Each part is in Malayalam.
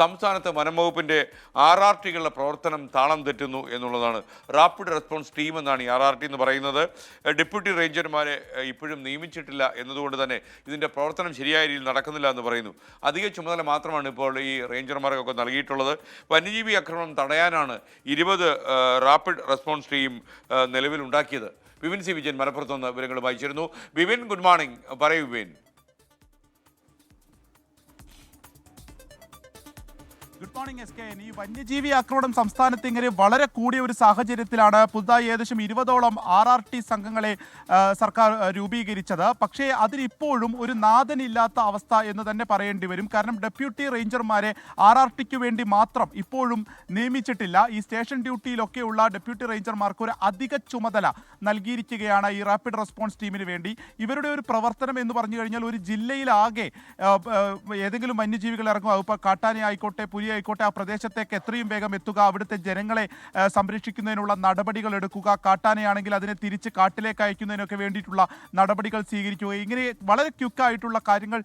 സംസ്ഥാനത്ത് വനംവകുപ്പിന്റെ ആർ ആർ ടികളുടെ പ്രവർത്തനം താളം തെറ്റുന്നു എന്നുള്ളതാണ്. റാപ്പിഡ് റെസ്പോൺസ് ടീം എന്നാണ് ഈ ആർ ആർ ടി എന്ന് പറയുന്നത്. ഡെപ്യൂട്ടി റേഞ്ചർമാരെ ഇപ്പോഴും നിയമിച്ചിട്ടില്ല എന്നതുകൊണ്ട് തന്നെ ഇതിന്റെ പ്രവർത്തനം ശരിയായ രീതിയിൽ നടക്കുന്നില്ല എന്ന് പറയുന്നു. അധിക ചുമതല മാത്രമാണ് ഇപ്പോൾ ഈ റേഞ്ചർമാർക്കൊക്കെ നൽകിയിട്ടുള്ളത്. വന്യജീവി ആക്രമണം തടയാനാണ് ഇരുപത് റാപ്പിഡ് റെസ്പോൺസ് ടീം നിലവിലുണ്ടാക്കിയത്. വിപിൻ സി വിജയൻ മലപ്പുറത്ത് നിന്ന് വിവരങ്ങൾ വായിച്ചിരുന്നു വിപിൻ ഗുഡ് മോർണിംഗ് പറയൂ Vipin. Good morning S K. ഈ വന്യജീവി ആക്രമണം സംസ്ഥാനത്ത് ഇങ്ങനെ വളരെ കൂടിയ ഒരു സാഹചര്യത്തിലാണ് പുതുതായി ഏകദേശം ഇരുപതോളം ആർ ആർ ടി സംഘങ്ങളെ സർക്കാർ രൂപീകരിച്ചത്. പക്ഷേ അതിനിപ്പോഴും ഒരു നാഥനില്ലാത്ത അവസ്ഥ എന്ന് തന്നെ പറയേണ്ടി വരും. കാരണം ഡെപ്യൂട്ടി റേഞ്ചർമാരെ ആർ ആർ ടിക്ക് വേണ്ടി മാത്രം ഇപ്പോഴും നിയമിച്ചിട്ടില്ല. ഈ സ്റ്റേഷൻ ഡ്യൂട്ടിയിലൊക്കെയുള്ള ഡെപ്യൂട്ടി റേഞ്ചർമാർക്ക് ഒരു അധിക ചുമതല നൽകിയിരിക്കുകയാണ് ഈ റാപ്പിഡ് റെസ്പോൺസ് ടീമിന് വേണ്ടി. ഇവരുടെ ഒരു പ്രവർത്തനം എന്ന് പറഞ്ഞു കഴിഞ്ഞാൽ ഒരു ജില്ലയിലാകെ ഏതെങ്കിലും വന്യജീവികൾ ഇറങ്ങും. അതിപ്പോൾ കാട്ടാനെ ആയിക്കോട്ടെ പുലി ആയിക്കോട്ടെ ആ പ്രദേശത്തേക്ക് എത്രയും വേഗം എത്തുക അവിടുത്തെ ജനങ്ങളെ സംരക്ഷിക്കുന്നതിനുള്ള നടപടികൾ എടുക്കുക കാട്ടാനയാണെങ്കിൽ അതിനെ തിരിച്ച് കാട്ടിലേക്ക് അയക്കുന്നതിനൊക്കെ വേണ്ടിയിട്ടുള്ള നടപടികൾ സ്വീകരിക്കുക. ഇങ്ങനെ വളരെ ക്യുക്കായിട്ടുള്ള കാര്യങ്ങൾ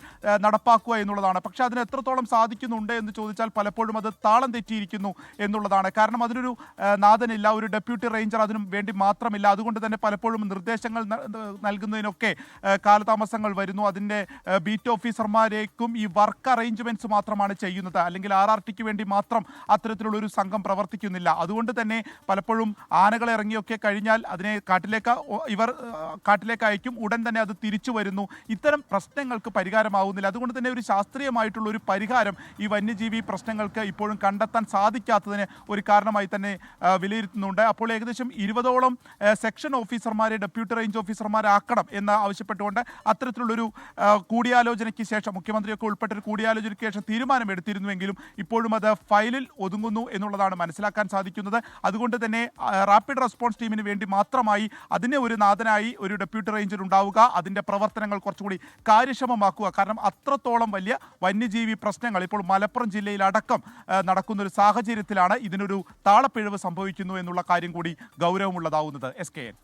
നടപ്പാക്കുക എന്നുള്ളതാണ്. പക്ഷെ അതിന് എത്രത്തോളം സാധിക്കുന്നുണ്ട് എന്ന് ചോദിച്ചാൽ പലപ്പോഴും അത് താളം തെറ്റിയിരിക്കുന്നു എന്നുള്ളതാണ്. കാരണം അതിനൊരു നാഥനില്ല ഒരു ഡെപ്യൂട്ടി റേഞ്ചർ അതിനും വേണ്ടി മാത്രമില്ല. അതുകൊണ്ട് തന്നെ പലപ്പോഴും നിർദ്ദേശങ്ങൾ നൽകുന്നതിനൊക്കെ കാലതാമസങ്ങൾ വരുന്നു. അതിന്റെ ബീറ്റ് ഓഫീസർമാരേക്കും ഈ വർക്ക് അറേഞ്ച്മെന്റ്സ് മാത്രമാണ് ചെയ്യുന്നത്. അല്ലെങ്കിൽ ആർ ആർ ടിക്ക് വേണ്ടി മാത്രം അത്തരത്തിലുള്ള ഒരു സംഘം പ്രവർത്തിക്കുന്നില്ല. അതുകൊണ്ട് തന്നെ പലപ്പോഴും ആനകളെ ഇറങ്ങിയൊക്കെ കഴിഞ്ഞാൽ അതിനെ കാട്ടിലേക്ക് ഇവർ കാട്ടിലേക്ക് അയക്കും. ഉടൻ തന്നെ അത് തിരിച്ചു വരുന്നു. ഇത്തരം പ്രശ്നങ്ങൾക്ക് പരിഹാരമാവുന്നില്ല. അതുകൊണ്ട് തന്നെ ഒരു ശാസ്ത്രീയമായിട്ടുള്ള ഒരു പരിഹാരം ഈ വന്യജീവി പ്രശ്നങ്ങൾക്ക് ഇപ്പോഴും കണ്ടെത്താൻ സാധിക്കാത്തതിന് ഒരു കാരണമായി തന്നെ വിലയിരുത്തുന്നുണ്ട്. അപ്പോൾ ഏകദേശം ഇരുപതോളം സെക്ഷൻ ഓഫീസർമാരെ ഡെപ്യൂട്ടി റേഞ്ച് ഓഫീസർമാരാക്കണം എന്ന് ആവശ്യപ്പെട്ടുകൊണ്ട് അത്തരത്തിലുള്ളൊരു കൂടിയാലോചനയ്ക്ക് ശേഷം മുഖ്യമന്ത്രിയൊക്കെ ഉൾപ്പെട്ട ഒരു കൂടിയാലോചനയ്ക്ക് ശേഷം തീരുമാനമെടുത്തിരുന്നുവെങ്കിലും ഇപ്പോഴും അത് ഫയലിൽ ഒതുങ്ങുന്നു എന്നുള്ളതാണ് മനസ്സിലാക്കാൻ സാധിക്കുന്നത്. അതുകൊണ്ട് തന്നെ റാപ്പിഡ് റെസ്പോൺസ് ടീമിന് വേണ്ടി മാത്രമായി അതിനെ ഒരു നാഥനായി ഒരു ഡെപ്യൂട്ടി റേഞ്ചർ ഉണ്ടാവുക അതിന്റെ പ്രവർത്തനങ്ങൾ കുറച്ചുകൂടി കാര്യക്ഷമമാക്കുക. കാരണം അത്രത്തോളം വലിയ വന്യജീവി പ്രശ്നങ്ങൾ ഇപ്പോൾ മലപ്പുറം ജില്ലയിലടക്കം നടക്കുന്നൊരു സാഹചര്യത്തിലാണ് ഇതിനൊരു താളപ്പിഴവ് സംഭവിക്കുന്നു എന്നുള്ള കാര്യം കൂടി ഗൗരവമുള്ളതാവുന്നത്. S K N